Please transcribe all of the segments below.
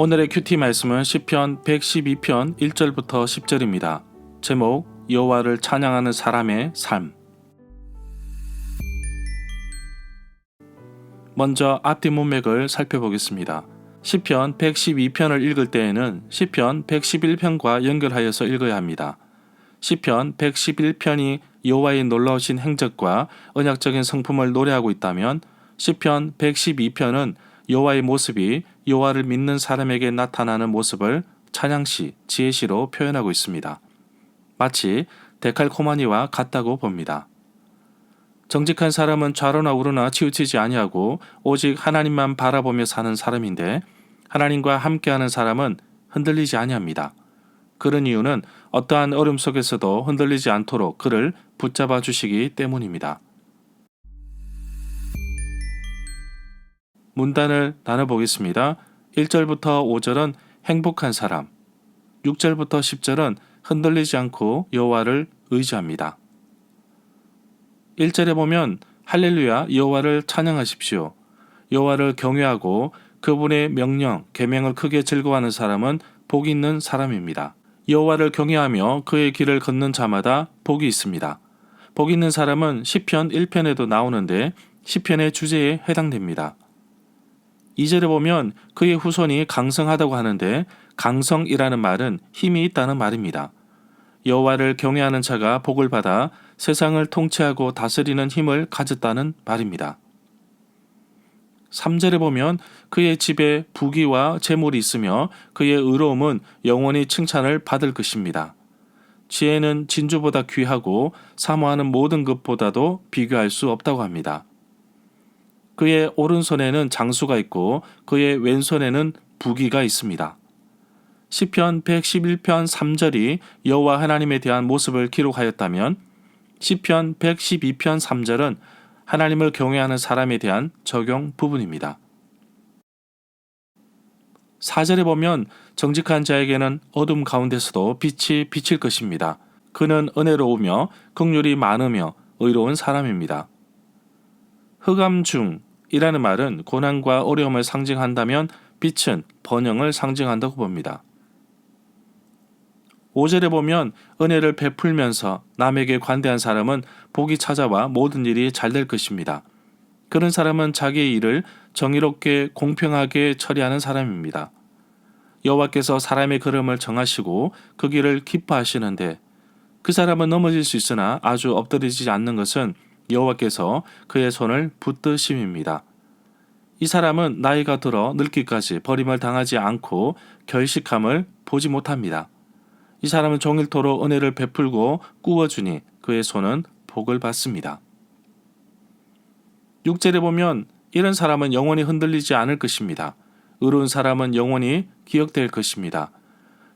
오늘의 큐티 말씀은 시편 112편 1절부터 10절입니다. 제목 여호와를 찬양하는 사람의 삶. 먼저 앞뒤 문맥을 살펴보겠습니다. 시편 112편을 읽을 때에는 시편 111편과 연결하여서 읽어야 합니다. 시편 111편이 여호와의 놀라우신 행적과 언약적인 성품을 노래하고 있다면 시편 112편은 여호와의 모습이 여호와를 믿는 사람에게 나타나는 모습을 찬양시, 지혜시로 표현하고 있습니다. 마치 데칼코마니와 같다고 봅니다. 정직한 사람은 좌로나 우로나 치우치지 아니하고 오직 하나님만 바라보며 사는 사람인데 하나님과 함께하는 사람은 흔들리지 아니합니다. 그런 이유는 어떠한 어려움 속에서도 흔들리지 않도록 그를 붙잡아 주시기 때문입니다. 문단을 나눠보겠습니다. 1절부터 5절은 행복한 사람, 6절부터 10절은 흔들리지 않고 여호와를 의지합니다. 1절에 보면 할렐루야 여호와를 찬양하십시오. 여호와를 경외하고 그분의 명령, 계명을 크게 즐거워하는 사람은 복이 있는 사람입니다. 여호와를 경외하며 그의 길을 걷는 자마다 복이 있습니다. 복 있는 사람은 시편 1편에도 나오는데 시편의 주제에 해당됩니다. 2절에 보면 그의 후손이 강성하다고 하는데 강성이라는 말은 힘이 있다는 말입니다. 여호와를 경외하는 자가 복을 받아 세상을 통치하고 다스리는 힘을 가졌다는 말입니다. 3절에 보면 그의 집에 부귀와 재물이 있으며 그의 의로움은 영원히 칭찬을 받을 것입니다. 지혜는 진주보다 귀하고 사모하는 모든 것보다도 비교할 수 없다고 합니다. 그의 오른손에는 장수가 있고 그의 왼손에는 부귀가 있습니다. 시편 111편 3절이 여호와 하나님에 대한 모습을 기록하였다면 시편 112편 3절은 하나님을 경외하는 사람에 대한 적용 부분입니다. 4절에 보면 정직한 자에게는 어둠 가운데서도 빛이 비칠 것입니다. 그는 은혜로우며 긍휼이 많으며 의로운 사람입니다. 흑암 중 이라는 말은 고난과 어려움을 상징한다면 빛은 번영을 상징한다고 봅니다. 5절에 보면 은혜를 베풀면서 남에게 관대한 사람은 복이 찾아와 모든 일이 잘 될 것입니다. 그런 사람은 자기의 일을 정의롭게 공평하게 처리하는 사람입니다. 여호와께서 사람의 걸음을 정하시고 그 길을 기뻐하시는데 그 사람은 넘어질 수 있으나 아주 엎드리지 않는 것은 여호와께서 그의 손을 붙드심입니다. 이 사람은 나이가 들어 늙기까지 버림을 당하지 않고 결식함을 보지 못합니다. 이 사람은 종일토록 은혜를 베풀고 꾸어주니 그의 손은 복을 받습니다. 6절에 보면 이런 사람은 영원히 흔들리지 않을 것입니다. 의로운 사람은 영원히 기억될 것입니다.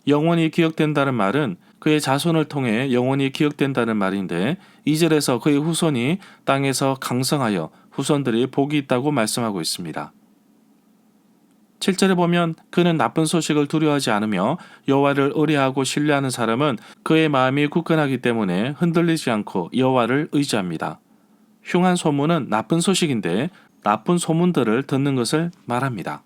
영원히 기억된다는 말은 그의 자손을 통해 영원히 기억된다는 말인데 2절에서 그의 후손이 땅에서 강성하여 후손들이 복이 있다고 말씀하고 있습니다. 7절에 보면 그는 나쁜 소식을 두려워하지 않으며 여호와를 의뢰하고 신뢰하는 사람은 그의 마음이 굳건하기 때문에 흔들리지 않고 여호와를 의지합니다. 흉한 소문은 나쁜 소식인데 나쁜 소문들을 듣는 것을 말합니다.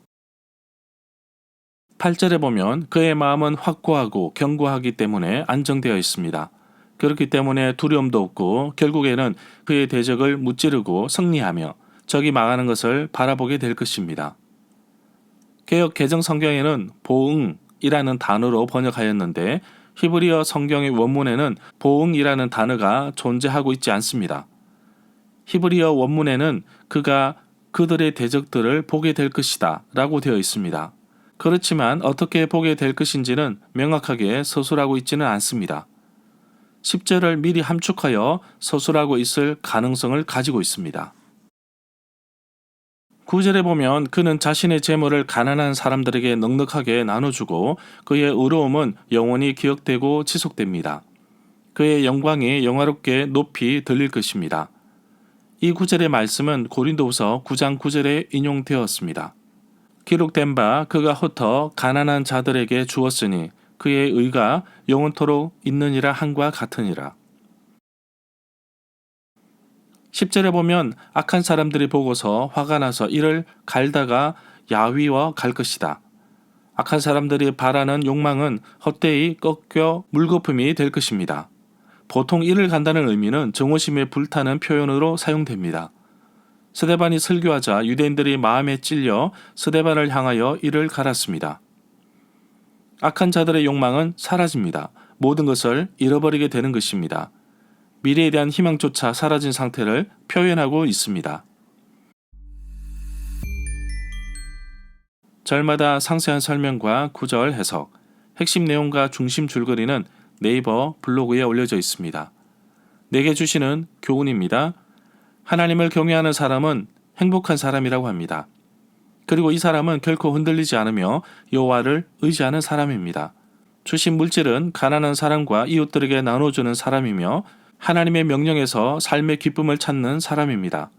8절에 보면 그의 마음은 확고하고 견고하기 때문에 안정되어 있습니다. 그렇기 때문에 두려움도 없고 결국에는 그의 대적을 무찌르고 승리하며 적이 망하는 것을 바라보게 될 것입니다. 개혁 개정 성경에는 보응이라는 단어로 번역하였는데 히브리어 성경의 원문에는 보응이라는 단어가 존재하고 있지 않습니다. 히브리어 원문에는 그가 그들의 대적들을 보게 될 것이다 라고 되어 있습니다. 그렇지만 어떻게 보게 될 것인지는 명확하게 서술하고 있지는 않습니다. 10절을 미리 함축하여 서술하고 있을 가능성을 가지고 있습니다. 9절에 보면 그는 자신의 재물을 가난한 사람들에게 넉넉하게 나눠주고 그의 의로움은 영원히 기억되고 지속됩니다. 그의 영광이 영화롭게 높이 들릴 것입니다. 이 구절의 말씀은 고린도후서 9장 9절에 인용되었습니다. 기록된 바 그가 흩어 가난한 자들에게 주었으니 그의 의가 영원토록 있느니라 한과 같으니라. 10절에 보면 악한 사람들이 보고서 화가 나서 이를 갈다가 야위와 갈 것이다. 악한 사람들이 바라는 욕망은 헛되이 꺾여 물거품이 될 것입니다. 보통 이를 간다는 의미는 정오심에 불타는 표현으로 사용됩니다. 스데반이 설교하자 유대인들이 마음에 찔려 스데반을 향하여 이를 갈았습니다. 악한 자들의 욕망은 사라집니다. 모든 것을 잃어버리게 되는 것입니다. 미래에 대한 희망조차 사라진 상태를 표현하고 있습니다. 절마다 상세한 설명과 구절 해석, 핵심 내용과 중심 줄거리는 네이버 블로그에 올려져 있습니다. 내게 주시는 교훈입니다. 하나님을 경외하는 사람은 행복한 사람이라고 합니다. 그리고 이 사람은 결코 흔들리지 않으며 여호와를 의지하는 사람입니다. 주신 물질은 가난한 사람과 이웃들에게 나눠주는 사람이며 하나님의 명령에서 삶의 기쁨을 찾는 사람입니다.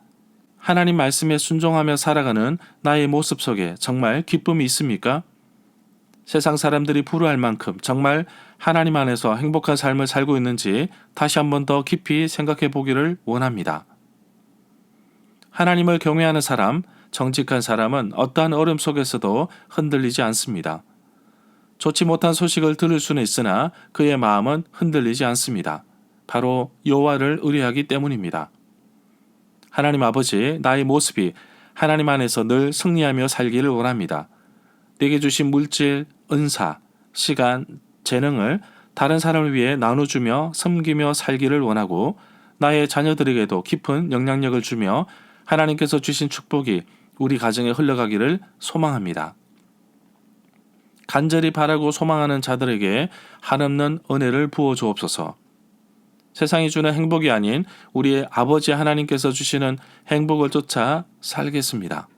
하나님 말씀에 순종하며 살아가는 나의 모습 속에 정말 기쁨이 있습니까? 세상 사람들이 부러워할 만큼 정말 하나님 안에서 행복한 삶을 살고 있는지 다시 한번 더 깊이 생각해 보기를 원합니다. 하나님을 경외하는 사람, 정직한 사람은 어떠한 어려움 속에서도 흔들리지 않습니다. 좋지 못한 소식을 들을 수는 있으나 그의 마음은 흔들리지 않습니다. 바로 여호와를 의뢰하기 때문입니다. 하나님 아버지, 나의 모습이 하나님 안에서 늘 승리하며 살기를 원합니다. 내게 주신 물질, 은사, 시간, 재능을 다른 사람을 위해 나눠주며 섬기며 살기를 원하고 나의 자녀들에게도 깊은 영향력을 주며 하나님께서 주신 축복이 우리 가정에 흘러가기를 소망합니다. 간절히 바라고 소망하는 자들에게 한없는 은혜를 부어 주옵소서. 세상이 주는 행복이 아닌 우리의 아버지 하나님께서 주시는 행복을 쫓아 살겠습니다.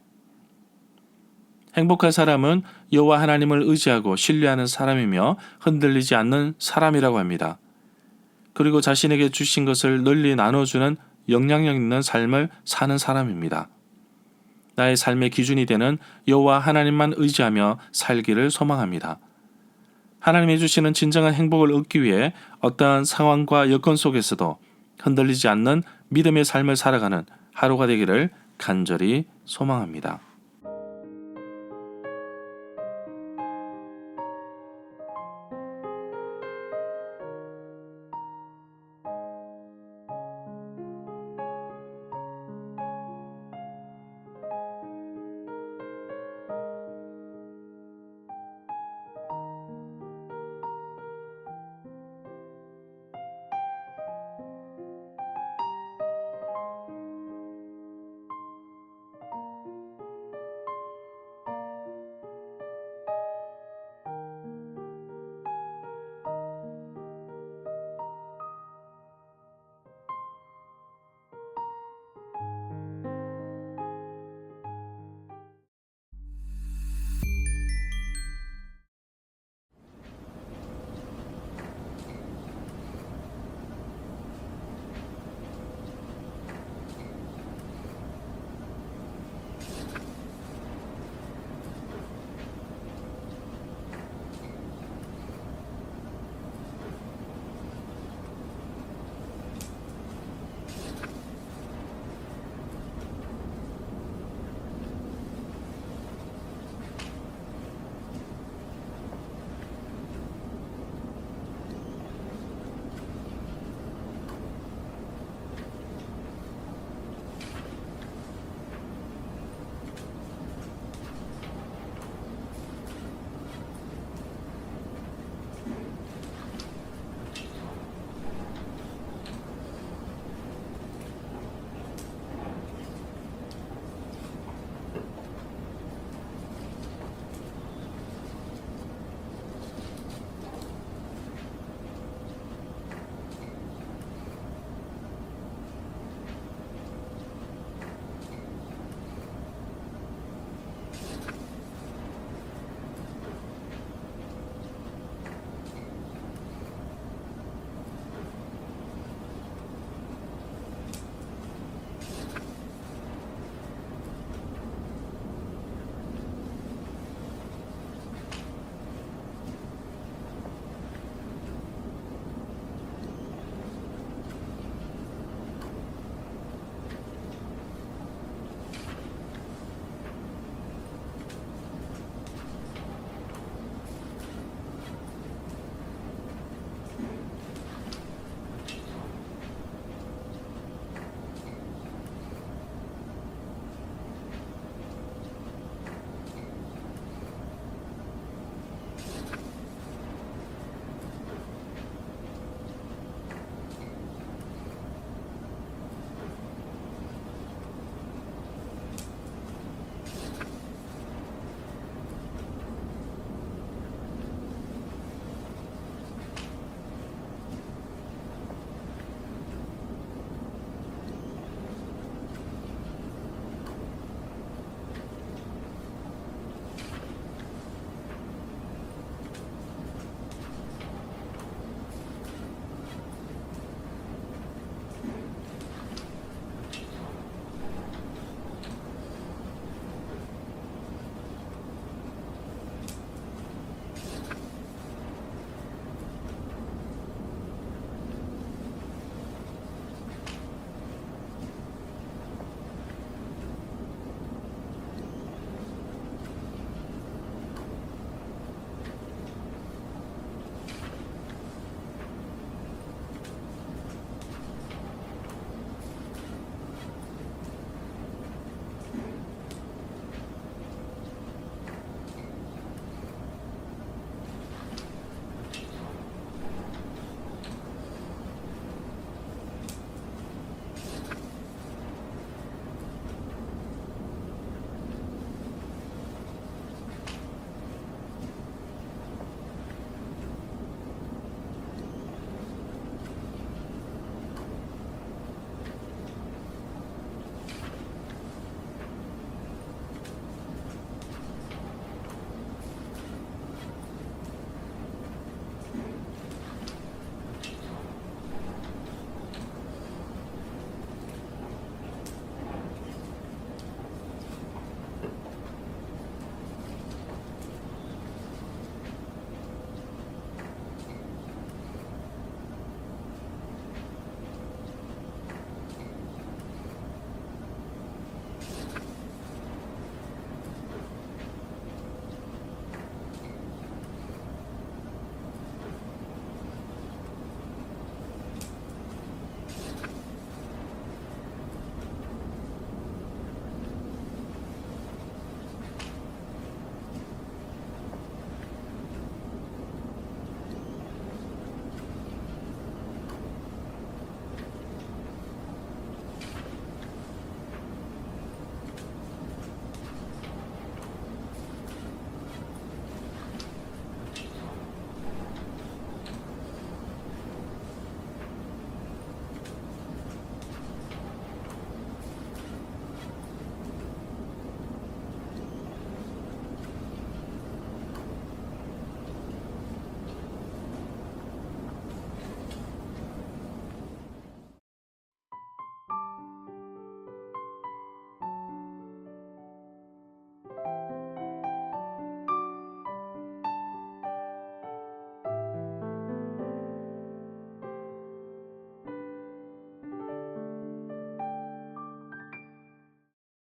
행복한 사람은 여호와 하나님을 의지하고 신뢰하는 사람이며 흔들리지 않는 사람이라고 합니다. 그리고 자신에게 주신 것을 널리 나눠주는 영향력 있는 삶을 사는 사람입니다. 나의 삶의 기준이 되는 여호와 하나님만 의지하며 살기를 소망합니다. 하나님이 주시는 진정한 행복을 얻기 위해 어떠한 상황과 여건 속에서도 흔들리지 않는 믿음의 삶을 살아가는 하루가 되기를 간절히 소망합니다.